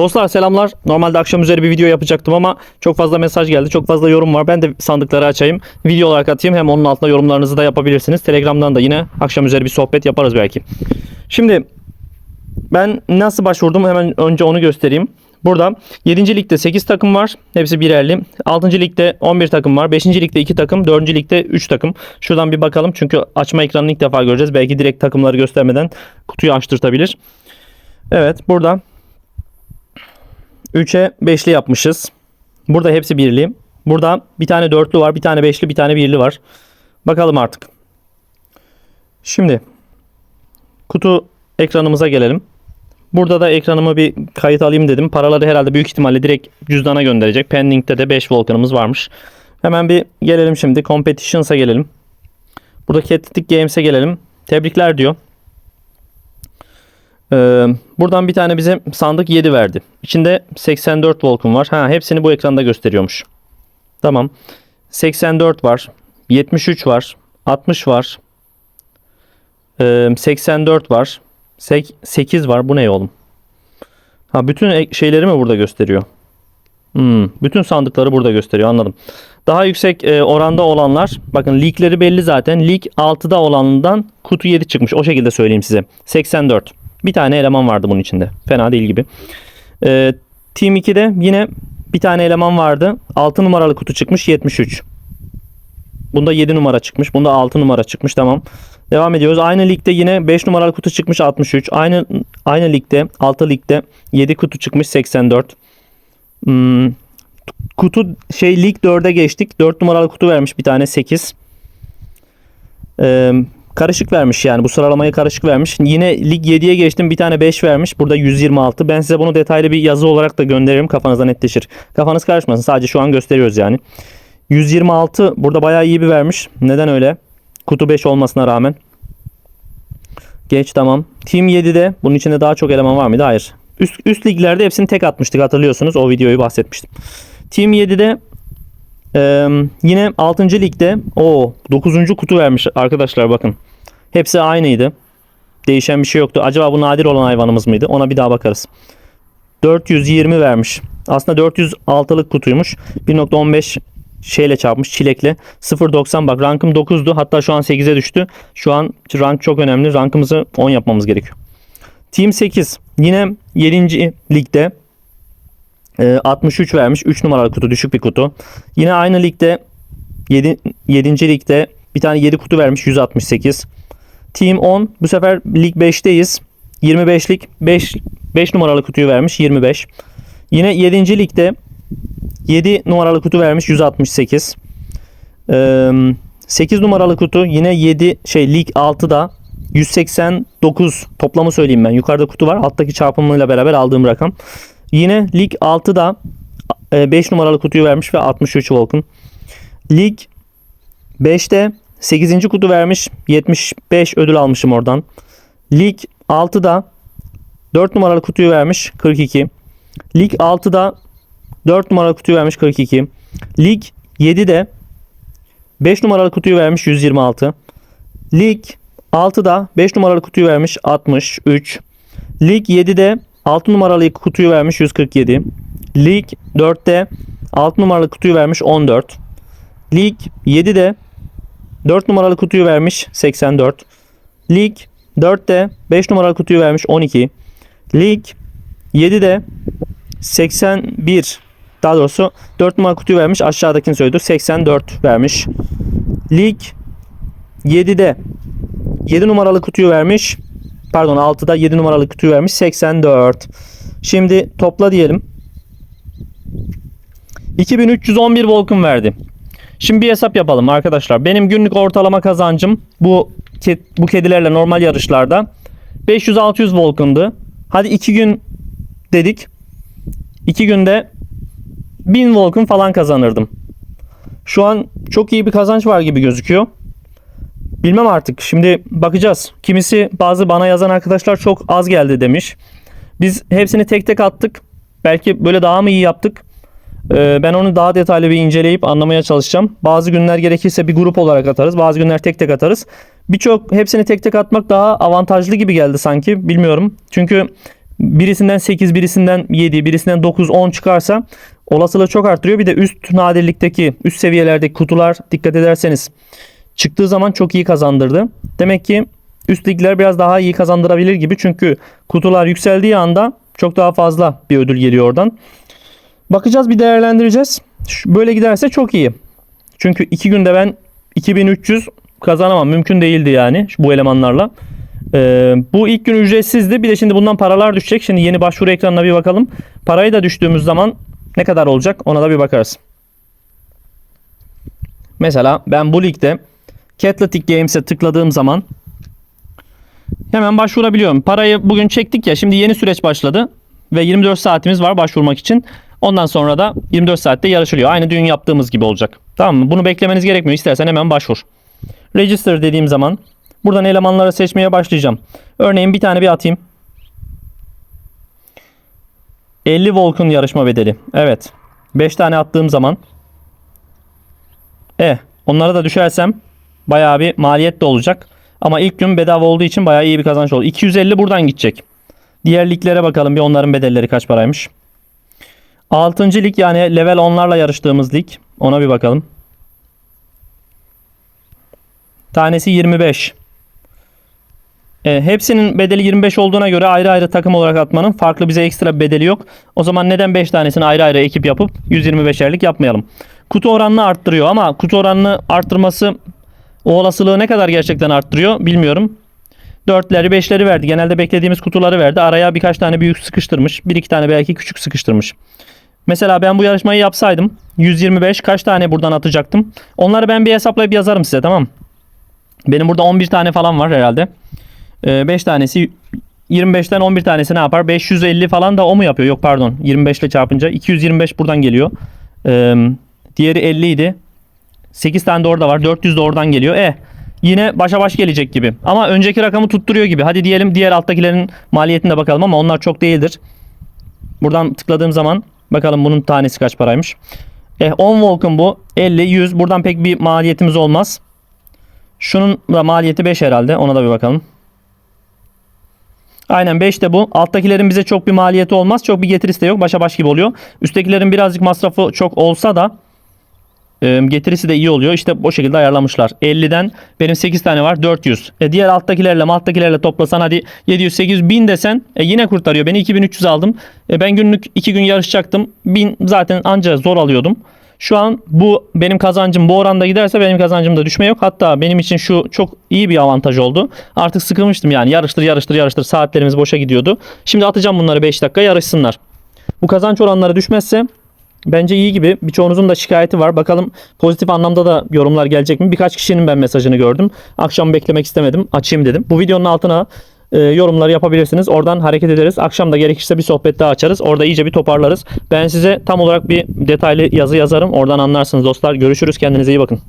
Dostlar selamlar. Normalde akşam üzeri bir video yapacaktım ama çok fazla mesaj geldi. Çok fazla yorum var. Ben de sandıkları açayım. Video olarak atayım. Hem onun altına yorumlarınızı da yapabilirsiniz. Telegram'dan da yine akşam üzeri bir sohbet yaparız belki. Şimdi ben nasıl başvurdum hemen önce onu göstereyim. Burada 7. ligde 8 takım var. Hepsi birerli. 6. ligde 11 takım var. 5. ligde 2 takım. 4. ligde 3 takım. Şuradan bir bakalım. Çünkü açma ekranını ilk defa göreceğiz. Belki direkt takımları göstermeden kutuyu açtırtabilir. Evet burada 3'e 5'li yapmışız. Burada hepsi birli. Burada bir tane dörtlü var, bir tane beşli, bir tane birli var. Bakalım artık. Şimdi kutu ekranımıza gelelim. Burada da ekranımı bir kayıt alayım dedim. Paraları herhalde büyük ihtimalle direkt cüzdana gönderecek. Pending'de de 5 Volkan'ımız varmış. Hemen bir gelelim şimdi. Competitions'a gelelim. Burada Catletic Games'e gelelim. Tebrikler diyor. Ee, buradan bir tane bize sandık 7 verdi. İçinde 84 Volkan var. Ha, hepsini bu ekranda gösteriyormuş. Tamam. 84 var. 73 var. 60 var. Ee, 84 var. 8 var. Bu ne oğlum? Ha, bütün şeyleri mi burada gösteriyor? Hmm, bütün sandıkları burada gösteriyor anladım. Daha yüksek e, oranda olanlar bakın ligleri belli zaten. Lig 6'da olanından kutu 7 çıkmış. O şekilde söyleyeyim size. 84. Bir tane eleman vardı bunun içinde. Fena değil gibi. E, Team 2'de yine bir tane eleman vardı. 6 numaralı kutu çıkmış 73. Bunda 7 numara çıkmış. Bunda 6 numara çıkmış. Tamam. Devam ediyoruz. Aynı ligde yine 5 numaralı kutu çıkmış 63. Aynı aynı ligde 6 ligde 7 kutu çıkmış 84. Hmm, kutu şey lig 4'e geçtik. 4 numaralı kutu vermiş bir tane 8. Ee, karışık vermiş yani bu sıralamayı karışık vermiş. Yine lig 7'ye geçtim bir tane 5 vermiş. Burada 126. Ben size bunu detaylı bir yazı olarak da gönderirim kafanızda netleşir. Kafanız karışmasın sadece şu an gösteriyoruz yani. 126 burada bayağı iyi bir vermiş. Neden öyle? Kutu 5 olmasına rağmen. Geç tamam. Team 7'de bunun içinde daha çok eleman var mıydı? Hayır. Üst, üst liglerde hepsini tek atmıştık hatırlıyorsunuz. O videoyu bahsetmiştim. Team 7'de e, yine 6. ligde o 9. kutu vermiş arkadaşlar bakın. Hepsi aynıydı. Değişen bir şey yoktu. Acaba bu nadir olan hayvanımız mıydı? Ona bir daha bakarız. 420 vermiş. Aslında 406'lık kutuymuş. 1.15 şeyle çarpmış çilekle. 0.90 bak rankım 9'du. Hatta şu an 8'e düştü. Şu an rank çok önemli. Rankımızı 10 yapmamız gerekiyor. Team 8 yine 7. ligde 63 vermiş. 3 numaralı kutu düşük bir kutu. Yine aynı ligde 7. 7. ligde bir tane 7 kutu vermiş 168. Team 10 bu sefer lig 5'teyiz. 25'lik 5 5 numaralı kutuyu vermiş 25. Yine 7. ligde 7 numaralı kutu vermiş 168. Ee, 8 numaralı kutu yine 7 şey lig 6'da 189 toplamı söyleyeyim ben. Yukarıda kutu var. Alttaki çarpımıyla beraber aldığım rakam. Yine lig 6'da 5 numaralı kutuyu vermiş ve 63 Volk'un. Lig 5'te 8. kutu vermiş. 75 ödül almışım oradan. Lig 6'da 4 numaralı kutuyu vermiş. 42. Lig 6'da 4 numaralı kutuyu vermiş 42. Lig 7'de 5 numaralı kutuyu vermiş 126. Lig 6'da 5 numaralı kutuyu vermiş 63. Lig 7'de 6 numaralı kutuyu vermiş 147. Lig 4'te 6 numaralı kutuyu vermiş 14. Lig 7'de 4 numaralı kutuyu vermiş 84. Lig 4'te 5 numaralı kutuyu vermiş 12. Lig 7'de 81 daha doğrusu 4 numaralı kutuyu vermiş aşağıdakini söyledi 84 vermiş. Lig 7'de 7 numaralı kutuyu vermiş. Pardon 6'da 7 numaralı kutuyu vermiş 84. Şimdi topla diyelim. 2311 Volkan verdi. Şimdi bir hesap yapalım arkadaşlar. Benim günlük ortalama kazancım bu bu kedilerle normal yarışlarda 500-600 Volkan'dı. Hadi 2 gün dedik. 2 günde 1000 Volkan falan kazanırdım. Şu an çok iyi bir kazanç var gibi gözüküyor. Bilmem artık. Şimdi bakacağız. Kimisi bazı bana yazan arkadaşlar çok az geldi demiş. Biz hepsini tek tek attık. Belki böyle daha mı iyi yaptık? Ee, ben onu daha detaylı bir inceleyip anlamaya çalışacağım. Bazı günler gerekirse bir grup olarak atarız. Bazı günler tek tek atarız. Birçok hepsini tek tek atmak daha avantajlı gibi geldi sanki. Bilmiyorum. Çünkü birisinden 8, birisinden 7, birisinden 9, 10 çıkarsa olasılığı çok arttırıyor. Bir de üst nadirlikteki, üst seviyelerdeki kutular dikkat ederseniz çıktığı zaman çok iyi kazandırdı. Demek ki üst ligler biraz daha iyi kazandırabilir gibi. Çünkü kutular yükseldiği anda çok daha fazla bir ödül geliyor oradan. Bakacağız bir değerlendireceğiz. Böyle giderse çok iyi. Çünkü iki günde ben 2300 kazanamam. Mümkün değildi yani bu elemanlarla. Ee, bu ilk gün ücretsizdi. Bir de şimdi bundan paralar düşecek. Şimdi yeni başvuru ekranına bir bakalım. Parayı da düştüğümüz zaman ne kadar olacak ona da bir bakarız. Mesela ben bu ligde Catletic Games'e tıkladığım zaman hemen başvurabiliyorum. Parayı bugün çektik ya şimdi yeni süreç başladı ve 24 saatimiz var başvurmak için. Ondan sonra da 24 saatte yarışılıyor. Aynı dün yaptığımız gibi olacak. Tamam mı? Bunu beklemeniz gerekmiyor. İstersen hemen başvur. Register dediğim zaman buradan elemanları seçmeye başlayacağım. Örneğin bir tane bir atayım. 50 Volk'un yarışma bedeli. Evet. 5 tane attığım zaman e onlara da düşersem bayağı bir maliyet de olacak. Ama ilk gün bedava olduğu için bayağı iyi bir kazanç oldu. 250 buradan gidecek. Diğer liglere bakalım bir onların bedelleri kaç paraymış. 6. lig yani level 10'larla yarıştığımız lig. Ona bir bakalım. Tanesi 25. E, hepsinin bedeli 25 olduğuna göre ayrı ayrı takım olarak atmanın farklı bize ekstra bedeli yok. O zaman neden 5 tanesini ayrı ayrı ekip yapıp 125'erlik yapmayalım? Kutu oranını arttırıyor ama kutu oranını arttırması o olasılığı ne kadar gerçekten arttırıyor bilmiyorum. 4'leri 5'leri verdi. Genelde beklediğimiz kutuları verdi. Araya birkaç tane büyük sıkıştırmış. Bir iki tane belki küçük sıkıştırmış. Mesela ben bu yarışmayı yapsaydım 125 kaç tane buradan atacaktım? Onları ben bir hesaplayıp yazarım size tamam? Benim burada 11 tane falan var herhalde. 5 tanesi 25'ten 11 tanesi ne yapar? 550 falan da o mu yapıyor? Yok pardon. 25 ile çarpınca 225 buradan geliyor. Ee, diğeri 50 idi. 8 tane de orada var. 400 de oradan geliyor. E yine başa baş gelecek gibi. Ama önceki rakamı tutturuyor gibi. Hadi diyelim diğer alttakilerin maliyetine bakalım ama onlar çok değildir. Buradan tıkladığım zaman bakalım bunun tanesi kaç paraymış. E 10 Volk'un bu. 50, 100. Buradan pek bir maliyetimiz olmaz. Şunun da maliyeti 5 herhalde. Ona da bir bakalım. Aynen 5 de bu. Alttakilerin bize çok bir maliyeti olmaz. Çok bir getirisi de yok. Başa baş gibi oluyor. Üsttekilerin birazcık masrafı çok olsa da getirisi de iyi oluyor. İşte o şekilde ayarlamışlar. 50'den benim 8 tane var 400. E, diğer alttakilerle alttakilerle toplasan hadi 700 800 1000 desen e, yine kurtarıyor. Beni 2300 aldım. E, ben günlük 2 gün yarışacaktım. 1000 zaten anca zor alıyordum. Şu an bu benim kazancım bu oranda giderse benim kazancımda düşme yok. Hatta benim için şu çok iyi bir avantaj oldu. Artık sıkılmıştım yani yarıştır yarıştır yarıştır saatlerimiz boşa gidiyordu. Şimdi atacağım bunları 5 dakika yarışsınlar. Bu kazanç oranları düşmezse bence iyi gibi. Birçoğunuzun da şikayeti var. Bakalım pozitif anlamda da yorumlar gelecek mi? Birkaç kişinin ben mesajını gördüm. Akşam beklemek istemedim. Açayım dedim. Bu videonun altına e, yorumları yapabilirsiniz. Oradan hareket ederiz. Akşam da gerekirse bir sohbet daha açarız. Orada iyice bir toparlarız. Ben size tam olarak bir detaylı yazı yazarım. Oradan anlarsınız dostlar. Görüşürüz. Kendinize iyi bakın.